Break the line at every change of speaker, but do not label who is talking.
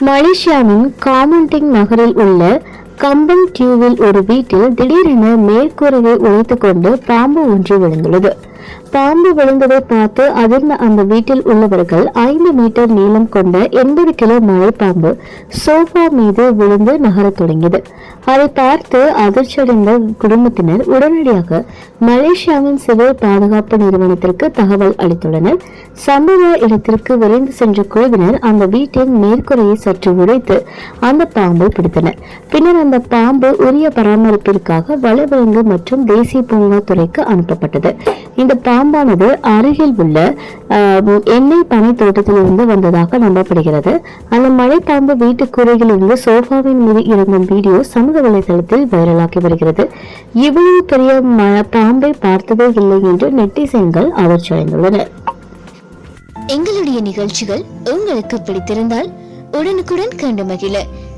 மலேசியாவின் காமன்டிங் நகரில் உள்ள கம்பம் டியூவில் ஒரு வீட்டில் திடீரென மேற்கூரையை உழைத்துக் கொண்டு பாம்பு ஒன்று விழுந்துள்ளது. பாம்பு விழுந்ததை பார்த்து அதிர்ந்த அந்த வீட்டில் உள்ளவர்கள் ஐந்து மீட்டர் நீளம் கொண்ட எண்பது கிலோ மழை பாம்பு சோஃபா மீது விழுந்து நகரத் தொடங்கியது. அதை பார்த்து அதிர்ச்சியடைந்த குடும்பத்தினர் உடனடியாக மலேசியாவின் சிவில் பாதுகாப்பு நிறுவனத்திற்கு தகவல் அளித்துள்ளனர். சம்பவ இடத்திற்கு விரைந்து சென்ற குழுவினர் அந்த வீட்டின் மேற்கூரையை சற்று உடைத்து அந்த பாம்பை பிடித்தனர். பின்னர் அந்த அந்த பாம்பு உரிய பராமரிப்பிற்காக வனவிலங்கு மற்றும் தேசிய பூங்கா துறைக்கு அனுப்பப்பட்டது. இந்த பாம்பானது அருகில் உள்ள எண்ணெய் பனை தோட்டத்திலிருந்து வந்ததாக நம்பப்படுகிறது. அந்த மலைப்பாம்பு வீட்டு கூரையில் சோஃபாவின் மீது இறங்கும் வீடியோ சமூக வலைதளத்தில் வைரலாகி வருகிறது. இவ்வளவு பெரிய பாம்பை பார்த்ததே இல்லை என்று நெட்டிசன்கள் அதிர்ச்சியடைந்துள்ளனர்
எங்களுடைய நிகழ்ச்சிகள் உங்களுக்கு பிடித்திருந்தால் உடனுக்குடன் கண்டு மகிழ.